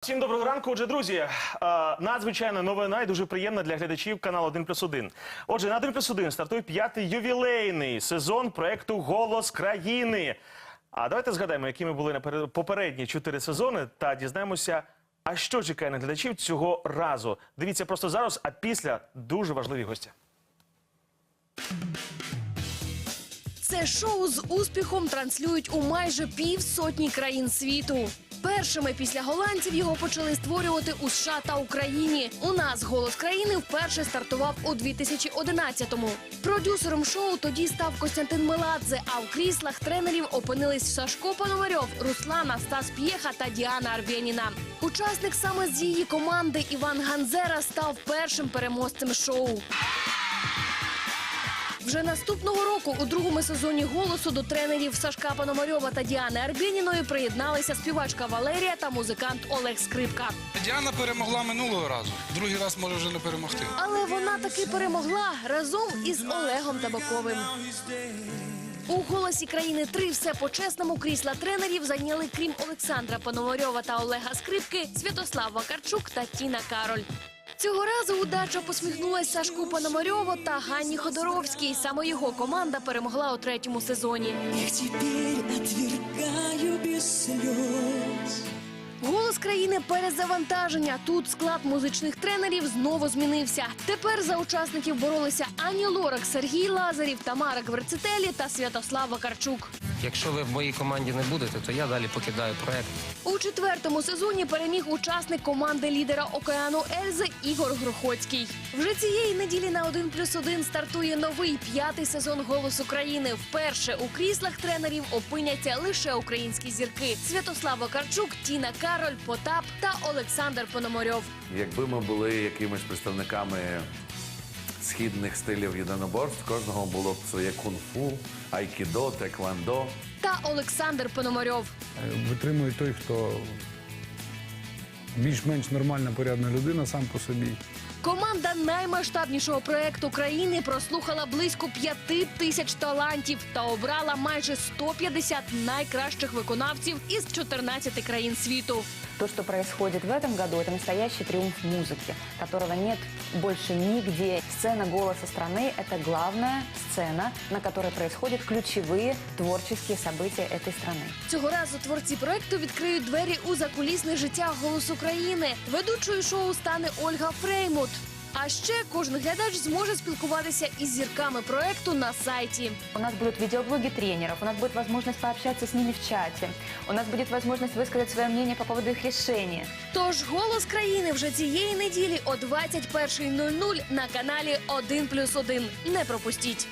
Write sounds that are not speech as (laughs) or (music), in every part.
Всім доброго ранку. Отже, друзі, е, надзвичайно новина і дуже приємна для глядачів каналу 1 плюс 1. Отже, на 1 плюс 1 стартує п'ятий ювілейний сезон проекту Голос країни. А давайте згадаємо, якими були попередні чотири сезони, та дізнаємося, а що чекає на глядачів цього разу. Дивіться просто зараз, а після дуже важливі гості. Це шоу з успіхом транслюють у майже півсотні країн світу. Першими після голландців його почали створювати у США та Україні. У нас голос країни вперше стартував у 2011-му. Продюсером шоу тоді став Костянтин Меладзе. А в кріслах тренерів опинились Сашко Пономарьов, Руслана Стас П'єха та Діана Арбєніна. Учасник саме з її команди Іван Ганзера став першим переможцем шоу. Вже наступного року у другому сезоні голосу до тренерів Сашка Пономарьова та Діани Арбєніної приєдналися співачка Валерія та музикант Олег Скрипка. Діана перемогла минулого разу. Другий раз може вже не перемогти. Але вона таки перемогла разом із Олегом Табаковим. У голосі країни 3 все по-чесному крісла тренерів зайняли крім Олександра Пономарьова та Олега Скрипки, Святослав Вакарчук та Тіна Кароль. Цього разу удача посміхнулася Сашку Пономарьову та Ганні Ходоровській. Саме його команда перемогла у третьому сезоні. Я тепер отвергаю без слез. Голос країни перезавантаження. Тут склад музичних тренерів знову змінився. Тепер за учасників боролися Ані Лорак, Сергій Лазарів, Тамара Гверцетелі та Святослав Вакарчук. Якщо ви в моїй команді не будете, то я далі покидаю проект. У четвертому сезоні переміг учасник команди лідера океану Ельзи Ігор Грохоцький. Вже цієї неділі на 1 плюс 1 стартує новий п'ятий сезон «Голос України». Вперше у кріслах тренерів опиняться лише українські зірки: Святослав Вакарчук, Тіна Кароль, Потап та Олександр Пономарьов. Якби ми були якимись представниками східних стилів єдиноборств, кожного було б своє кунг-фу, айкідо, теквандо. та Олександр Пономарьов. Витримує той, хто більш-менш нормальна, порядна людина сам по собі. Команда наймасштабнішого проекту країни прослухала близько п'яти тисяч талантів та обрала майже 150 найкращих виконавців із 14 країн світу. То, что происходит в этом году, это настоящий триумф музыки, которого нет больше нигде. Сцена «Голоса страны» — это главная сцена, на которой происходят ключевые творческие события этой страны. Цього разу творці проекту відкриють двері у закулісне життя «Голос України». Ведучою шоу стане Ольга Фреймут. А ще кожен глядач зможе спілкуватися із зірками проекту на сайті. У нас будут видеоблоги тренеров, у нас будет возможность пообщаться с ними в чате, у нас будет возможность высказать свое мнение по поводу их решения. Тож голос країни вже цієї неділі о 21.00 на каналі 1+,1. Не пропустіть.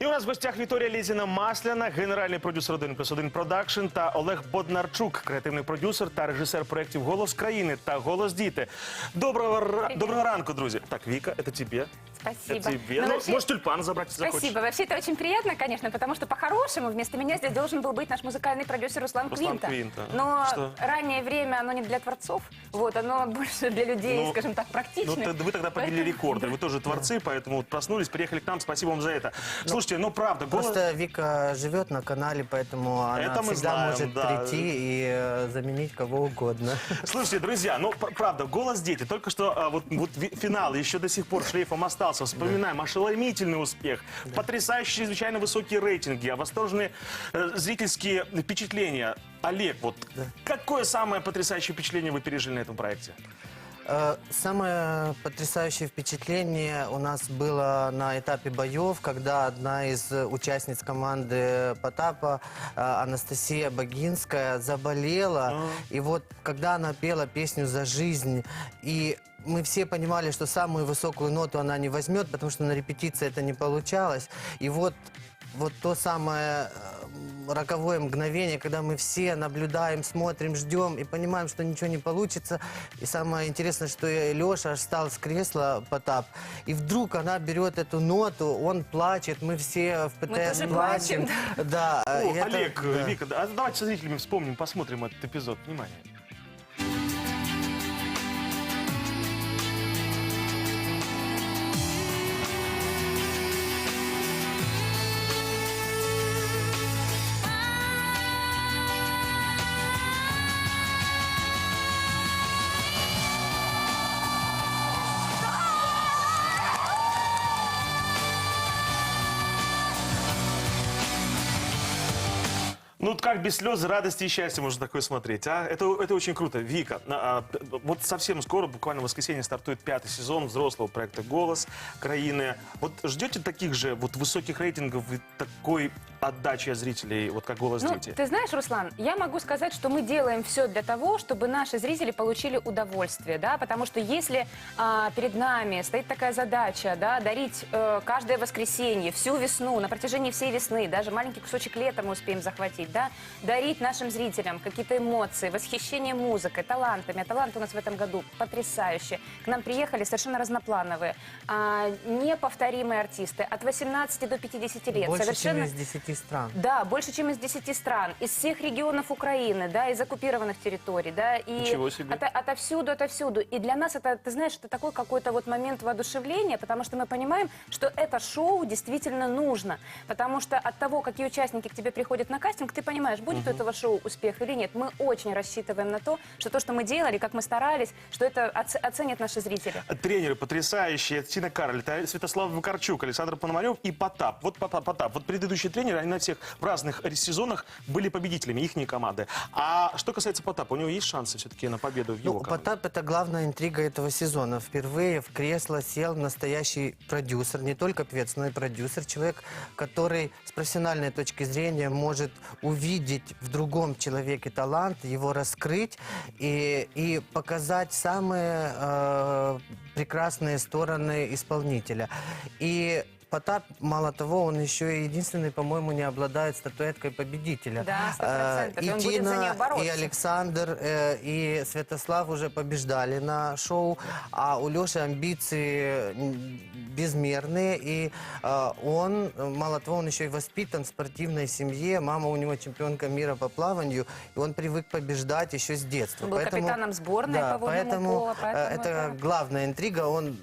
І у нас в гостях Вікторія Лізіна Масляна, генеральний продюсер 1 плюс 1 продакшн та Олег Боднарчук, креативний продюсер та режисер проєктів Голос країни та Голос діти. Доброго, ра- доброго ранку, друзі. Так, Віка, це тебе. Спасибо. Тебе. Ну, Ну, вообще- Можешь тюльпан забрать, если захочешь. Спасибо. Вообще это очень приятно, конечно, потому что по-хорошему вместо меня здесь должен был быть наш музыкальный продюсер Руслан, Руслан Квинта. Квинта. Но Что? раннее время, оно не для творцов, вот, оно (laughs) больше для людей, Ну, скажем так, Ну, практичных. т- вы тогда побили Поэтому- рекорды. Вы тоже творцы, поэтому вот проснулись, приехали к нам. Спасибо вам за это. Слушайте, ну правда, голос... Просто Вика живет на канале, поэтому она Это мы всегда знаем, может да. прийти и э, заменить кого угодно. Слушайте, друзья, ну пр- правда, голос дети. Только что а, вот, вот финал еще до сих пор шлейфом остался. Вспоминаем ошеломительный успех, потрясающие, чрезвычайно высокие рейтинги, а восторженные э, зрительские впечатления. Олег, вот какое самое потрясающее впечатление вы пережили на этом проекте? Э, Самое потрясающее впечатление у нас было на этапе боев, когда одна из участниц команды Потапа, э, Анастасия Богинская, заболела. И вот когда она пела песню «За жизнь», и мы все понимали, что самую высокую ноту она не возьмет, потому что на репетиции это не получалось. И вот вот то самое э, роковое мгновение, когда мы все наблюдаем, смотрим, ждем и понимаем, что ничего не получится. И самое интересное, что Леша аж встал с кресла, Потап, и вдруг она берет эту ноту, он плачет, мы все в ПТС тоже плачем. плачем, Да, О, это- Олег, да. Вика, а давайте со зрителями вспомним, посмотрим этот эпизод. Внимание. Ну, как без слез, радости и счастья можно такое смотреть, а? Это, это очень круто. Вика, а, вот совсем скоро, буквально в воскресенье, стартует пятый сезон взрослого проекта «Голос Краины». Вот ждете таких же вот высоких рейтингов и такой отдачи от зрителей, вот как «Голос Ну, дети»? ты знаешь, Руслан, я могу сказать, что мы делаем все для того, чтобы наши зрители получили удовольствие, да, потому что если а, перед нами стоит такая задача, да, дарить э, каждое воскресенье, всю весну, на протяжении всей весны, даже маленький кусочек лета мы успеем захватить, да, дарить нашим зрителям какие-то эмоции, восхищение музыкой, талантами, а таланты у нас в этом году потрясающие. К нам приехали совершенно разноплановые, а, неповторимые артисты от 18 до 50 лет, Больше, совершенно... чем из 10 стран. Да, больше, чем из 10 стран, из всех регионов Украины, да, из оккупированных территорий, да, и Ничего себе. ото- отовсюду, отовсюду. И для нас это, ты знаешь, это такой какой-то вот момент воодушевления, потому что мы понимаем, что это шоу действительно нужно, потому что от того, какие участники к тебе приходят на кастинг, ты понимаешь, будет у этого шоу успех или нет. Мы очень рассчитываем на то, что то, что мы делали, как мы старались, что это оц- оценят наши зрители. Тренеры потрясающие. Тина Кароль, это Святослав Вакарчук, Александр Пономарев и Потап. Вот Потап, Потап. Вот предыдущие тренеры, они на всех в разных сезонах были победителями, их команды. А что касается Потапа, у него есть шансы все-таки на победу в его Ну, команде? Потап – это главная интрига этого сезона. Впервые в кресло сел настоящий продюсер, не только певец, но и продюсер. Человек, который с профессиональной точки зрения может увидеть в другом человеке талант, его раскрыть и, и показать самые э, прекрасные стороны исполнителя. И Потап, мало того, он еще и единственный, по-моему, не обладает статуэткой победителя. Да, 100%. Э, И И он будет за бороться. и Александр, э, и Святослав уже побеждали на шоу, а у Леши амбиции безмерные, и э, он, э, мало того, он еще и воспитан в спортивной семье, мама у него чемпионка мира по плаванию, и он привык побеждать еще с детства. Он был капитаном сборной да, по водному поэтому, поло, э, поэтому это это- главная интрига, он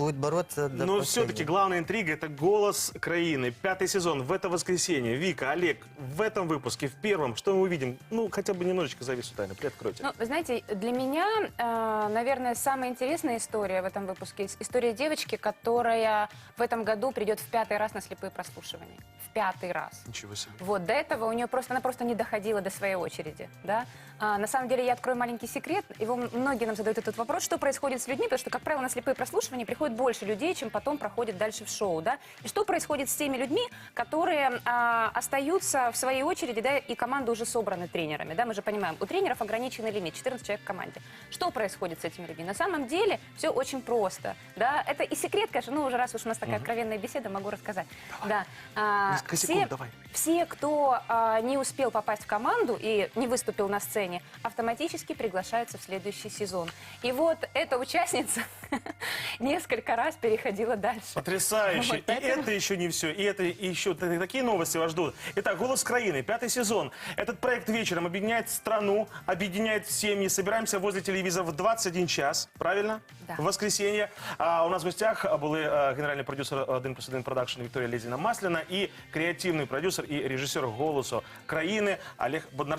будет бороться до Но все-таки главная интрига – это «Голос Краины». Пятый сезон в это воскресенье. Вика, Олег, в этом выпуске, в первом, что мы увидим? Ну, хотя бы немножечко завесу тайны. Приоткройте. Ну, вы знаете, для меня, э, наверное, самая интересная история в этом выпуске – история девочки, которая в этом году придет в пятый раз на слепые прослушивания. В пятый раз. Ничего себе. Вот, до этого у нее просто, она просто не доходила до своей очереди, да. А, на самом деле, я открою маленький секрет, его многие нам задают этот вопрос, что происходит с людьми, потому что, как правило, на слепые прослушивания приходит больше людей, чем потом проходит дальше в шоу, да. И что происходит с теми людьми, которые а, остаются в своей очереди, да, и команда уже собраны тренерами, да, мы же понимаем, у тренеров ограниченный лимит, 14 человек в команде. Что происходит с этими людьми? На самом деле все очень просто, да, это и секрет, конечно, ну, уже раз уж у нас такая откровенная беседа, могу рассказать. Да. А, Несколько все- секунд, давай. все, кто а, не успел попасть в команду и не выступил на сцене, автоматически приглашаются в следующий сезон. И вот эта участница (laughs) несколько раз переходила дальше. Потрясающе. Вот и поэтому- это еще не все. И это и еще т- такие новости вас ждут. Итак, «Голос Краины», пятый сезон. Этот проект вечером объединяет страну, объединяет семьи. Собираемся возле телевизора в 21 час, правильно? Да. В воскресенье. А у нас в гостях були е, генеральний продюсер 1 плюс 1 продакшн Вікторія Лезіна Масліна і креативний продюсер і режисер «Голосу країни Олег Боднарчук.